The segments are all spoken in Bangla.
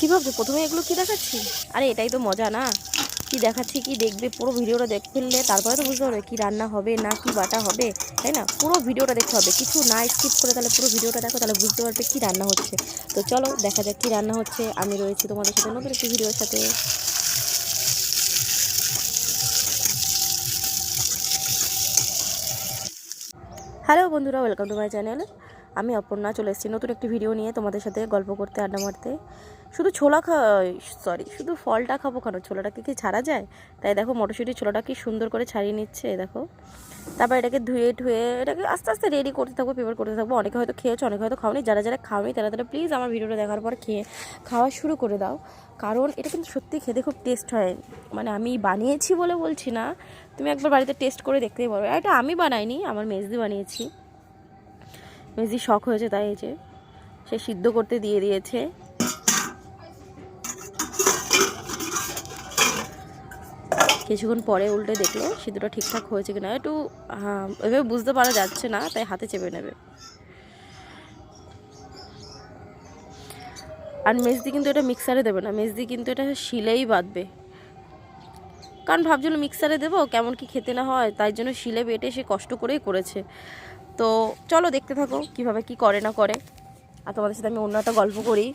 কী ভাবছ? প্রথমে এগুলো কি দেখাচ্ছি? আরে, এটাই তো মজা, না? কি দেখাচ্ছি, কি দেখবে? পুরো ভিডিওটা দেখ, ফেললে তারপরে তো বুঝতে পারবে কি রান্না হবে, না কি বাটা হবে, তাই না? পুরো ভিডিওটা দেখতে হবে, কিছু না স্কিপ করে তাহলে পুরো ভিডিওটা দেখো, তাহলে বুঝতে পারবে কি রান্না হচ্ছে। তো চলো, দেখা যাক কি রান্না হচ্ছে, আমি রয়েছি তোমাদের সাথে নতুন একটি ভিডিওর সাথে। হ্যালো বন্ধুরা ওয়েলকাম টু মাই চ্যানেল আমি অপর্ণা চলে এসেছি। নতুন একটি ভিডিও নিয়ে তোমাদের সাথে গল্প করতে, আড্ডা মারতে। শুধু ছোলা খা সরি শুধু ফলটা খাব কেন? ছোলাটাকে কি ছাড়া যায়? তাই দেখো মটরশুঁটি ছোলাটা কি সুন্দর করে ছাড়িয়ে নিচ্ছে দেখো। তারপর এটাকে ধুয়ে ধুয়ে এটাকে আস্তে আস্তে রেডি করতে থাকব প্রিপেয়ার করতে থাকব। অনেকে হয়তো খেয়েছো, অনেকে হয়তো খাওনি। যারা যারা খাওনি, তারা তারা প্লিজ আমার ভিডিওটা দেখার পর খেয়ে খাওয়া শুরু করে দাও। কারণ এটা কিন্তু সত্যি খেতে খুব টেস্ট হয়। মানে আমি বানিয়েছি বলে বলছি না। তুমি একবার বাড়িতে টেস্ট করে দেখতেই পারো। এটা আমি বানাইনি, আমার মেজদি বানিয়েছি। মেজদি শখ হয়েছে তাই এই যে সে সিদ্ধ করতে দিয়ে দিয়েছে। কিছুক্ষণ পরে উল্টে দেখল সিদ্ধটা ঠিকঠাক হয়েছে কিনা। একটু এভাবে বুঝতে পারা যাচ্ছে না, তাই হাতে চেপে নেবে। আর মেজদি কিন্তু এটা মিক্সারে দেবে না। মেজদি কিন্তু এটা শিলেই বাঁধবে। কারণ ভাবছিল মিক্সারে দেবো, কেমন কি খেতে না হয়, তাই জন্য শিলে বেটে সে কষ্ট করেই করেছে। তো চলো দেখতে থাকো কীভাবে কি করে না করে। আর তোমাদের সাথে আমি অন্য একটা গল্প করি।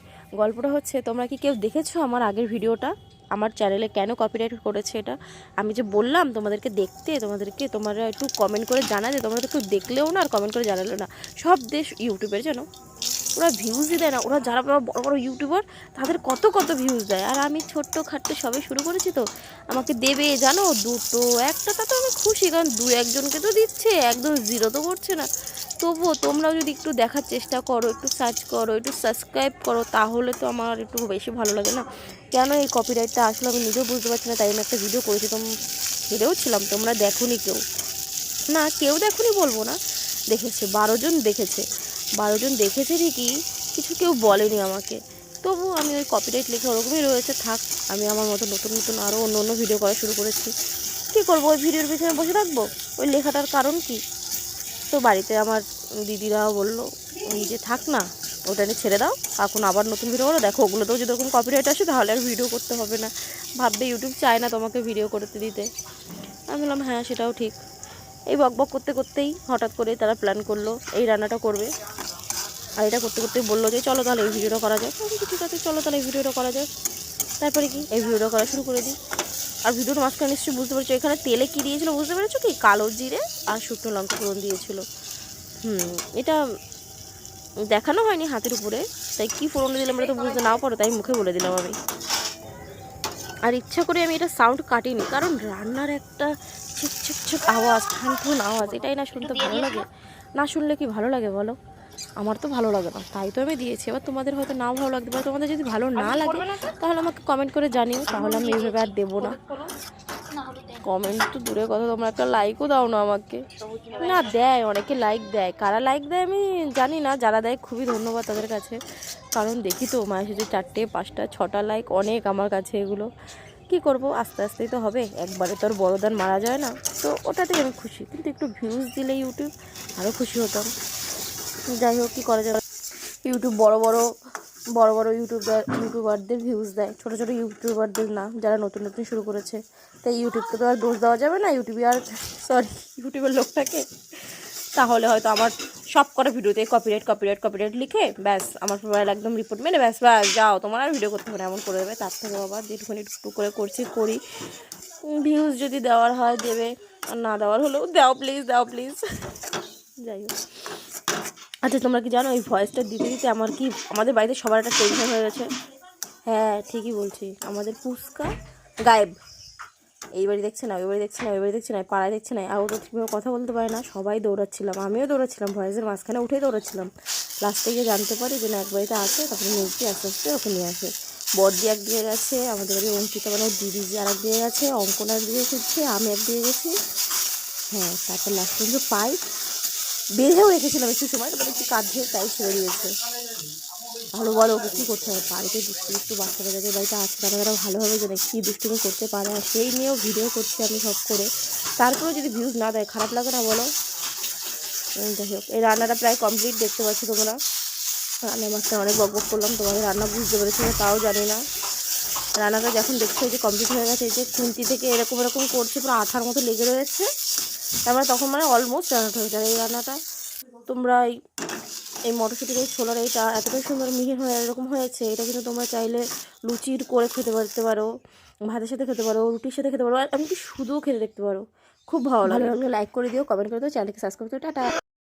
গল্পটা হচ্ছে, তোমরা কি কেউ দেখেছ আমার আগের ভিডিওটা? আমার চ্যানেলে কেন কপিরাইট করেছে এটা? আমি যে বললাম, তোমাদেরকে দেখতে, তোমাদেরকে তোমরা একটু কমেন্ট করে জানালে তোমরা তো কেউ দেখলেও না আর কমেন্ট করে জানালেও না। সব দেশ ইউটিউবের জানো ওরা ভিউজই দেয় না। ওরা যারা বড় বড় ইউটিউবার তাদের কত কত ভিউজ দেয়। আর আমি ছোট্ট খাট্ট সবে শুরু করেছি তো, আমাকে দেবে জানো? দুটো, একটা তাতে আমি খুশি, কারণ দু একজনকে তো দিচ্ছে, একদম জিরো তো করছে না। তবুও তোমরাও যদি একটু দেখার চেষ্টা করো, একটু সার্চ করো, একটু সাবস্ক্রাইব করো, তাহলে তো আমার একটু বেশি ভালো লাগে না। কেন এই কপিরাইটটা আসলে আমি নিজেও বুঝতে পারছি না, তাই আমি একটা ভিডিও করেছি তোম হেরেও ছিলাম তোমরা দেখোনি কেউ। না, কেউ দেখোনি বলব না। দেখেছে, বারো জন দেখেছে। বারো জন দেখেছে ঠিকই, কিছু কেউ বলেনি আমাকে। তবু আমি ওই কপিরাইট লিখে ওরকমই রয়েছে, থাক, আমি আমার মতো নতুন নতুন আরও অন্য অন্য ভিডিও করা শুরু করেছি। কী করব, ওই ভিডিওর পিছনে বসে থাকব? ওই লেখাটার কারণ কি? তো বাড়িতে আমার দিদিরাও বলল, ওই যে থাক না, ওটা নিয়ে ছেড়ে দাও, এখন আবার নতুন ভিডিও করো। দেখো, ওগুলোতেও যদি ওরকম কপিরাইট আসে, তাহলে আর ভিডিও করতে হবে না। ভাববে ইউটিউব চায় না তোমাকে ভিডিও করতে দিতে। আমি বললাম হ্যাঁ সেটাও ঠিক। এই বক বক করতে করতেই হঠাৎ করে তারা প্ল্যান করল, এই রান্নাটা করবে। আর এটা করতে করতে বলল যে চলো তাহলে এই ভিডিওটা করা যায় ঠিক আছে চলো তাহলে এই ভিডিওটা করা যায় তারপরে কি? এই ভিডিওটা করা শুরু করে দিই। আর ভিডিওর মাঝখানে নিশ্চয়ই বুঝতে পেরেছ এখানে তেলে কী দিয়েছিলো বুঝতে পেরেছ কি? কালো জিরে আর শুকনো লঙ্কা ফোড়ন দিয়েছিলো। হুম এটা দেখানো হয়নি হাতের উপরে তাই কী ফোড়ন দিলাম আমরা তো বুঝতে নাও পারো তাই মুখে বলে দিলাম আমি। আর ইচ্ছা করে আমি এটা সাউন্ড কাটিনি কারণ রান্নার একটা ছিক ছিক ছিক আওয়াজ ঠান আওয়াজ এটাই না শুনতে ভালো লাগে। না শুনলে কি ভালো লাগে বলো? আমার তো ভালো লাগে না। তাই তো আমি দিয়েছি। এবার তোমাদের হয়তো নাও ভালো লাগতে পারে। তোমাদের যদি ভালো না লাগে তাহলে আমাকে কমেন্ট করে জানিও। তাহলে আমি এইভাবে আর দেবো না। কমেন্ট তো দূরে কথা তোমরা একটা লাইকও দাও না আমাকে। না দেয় অনেকে লাইক দেয়। কারা লাইক দেয় আমি জানি না। যারা দেয় খুবই ধন্যবাদ তাদের কাছে। কারণ দেখি তো মায়ের সাথে চারটে পাঁচটা ছটা লাইক অনেক আমার কাছে এগুলো। কি করব? আস্তে আস্তেই তো হবে। একবারে তো আর বড়দান মারা যায় না। তো ওটাতেই আমি খুশি। কিন্তু একটু ভিউজ দিলে ইউটিউব আরও খুশি হতাম। যাই হোক, কী করা যাবে? ইউটিউব বড় বড় বড় বড় ইউটিউবার ইউটিউবারদের ভিউজ দেয়। ছোটো ছোটো ইউটিউবারদের না যারা নতুন নতুন শুরু করেছে। তাই ইউটিউবকে তো আর দোষ দেওয়া যাবে না। ইউটিউবে আর সরি ইউটিউবের লোকটাকে। তাহলে হয়তো আমার সব কটা ভিডিওতে কপিরাইট কপিরাইট কপিরাইট লিখে, ব্যাস, আমার মোবাইল একদম রিপোর্ট মেনে ব্যাস ব্যাস, যাও, তোমার আর ভিডিও করতে হবে এমন করে দেবে। তার থেকে বাবা যেটুকুনি একটু করে করছি, করি। ভিউজ যদি দেওয়ার হয়, দেবে। আর না দেওয়ার হলেও দাও প্লিজ দাও প্লিজ যাই হোক। আচ্ছা তোমরা কি জানো, এই ভয়েসটা দিতে দিতে আমার কি, আমাদের বাড়িতে সবার একটা টেনশন হয়ে গেছে। হ্যাঁ ঠিকই বলছি। আমাদের পুস্কা গায়েব। এই বাড়ি দেখছে না, ওই বাড়ি দেখছে না, ওই বাড়ি দেখছে না পাড়ায় দেখছে না আর ও তো ঠিকভাবে কথা বলতে পারে না, সবাই দৌড়াচ্ছিলাম, আমিও দৌড়াচ্ছিলাম ভয়েসের মাঝখানে উঠেই দৌড়াচ্ছিলাম। লাস্টে গিয়ে জানতে পারি যে না, এক বাড়িতে আছে তখন নিয়েছি আস্তে আস্তে ওকে নিয়ে আসে। বর্দি এক দিয়ে গেছে, আমাদের বাড়ি অঙ্কিতা মানে দিদি যে আর এক দিয়ে গেছে, অঙ্কন এক দিয়ে গেছে আমি এক দিয়ে গেছি। হ্যাঁ তারপর লাস্ট পর্যন্ত পাই। বেঁধেও রেখেছিলাম একটু সময় তারপরে একটু কাঁধে তাই ছেড়ে দিয়েছে। ভালো বলো ওকে কী করতে হবে? বাড়িতে দুষ্টু দুষ্টু বাচ্চারা যাদের বাড়িতে আছে তারা তারা ভালোভাবে জানে কী দুষ্টুমি করতে পারে, আর সেই নিয়েও ভিডিও করছি আমি সব করে। তারপরেও যদি ভিউজ না দেয়, খারাপ লাগে না বলো। যাই হোক, এই রান্নাটা প্রায় কমপ্লিট দেখতে পাচ্ছ তোমরা। রান্না মাছটা অনেক বক বক করলাম, তোমাদের রান্না বুঝতে পেরেছি তাও জানি না। রান্নাটা যখন দেখছ যে কমপ্লিট হয়ে গেছে, এই যে খুন্তি থেকে এরকম এরকম করছে, পুরো আঠার মতো লেগে রয়েছে। তারপরে তখন মানে অলমোস্ট রান্নাটা হয়ে যায় এই রান্নাটা তোমরা এই এই মটরশুঁটির এই ছোলার এইটা এতটাই সুন্দর মিহি হয়ে এরকম হয়েছে এটা কিন্তু তোমরা চাইলে লুচির করে খেতে পারতে পারো ভাতের সাথে খেতে পারো রুটির সাথে খেতে পারো আর এমনকি শুধুও খেতে দেখতে পারো। খুব ভালো লাগে। লাইক করে দিও কমেন্ট করে দিও চ্যানেলকে সাবস্ক্রাইব করে টাটা।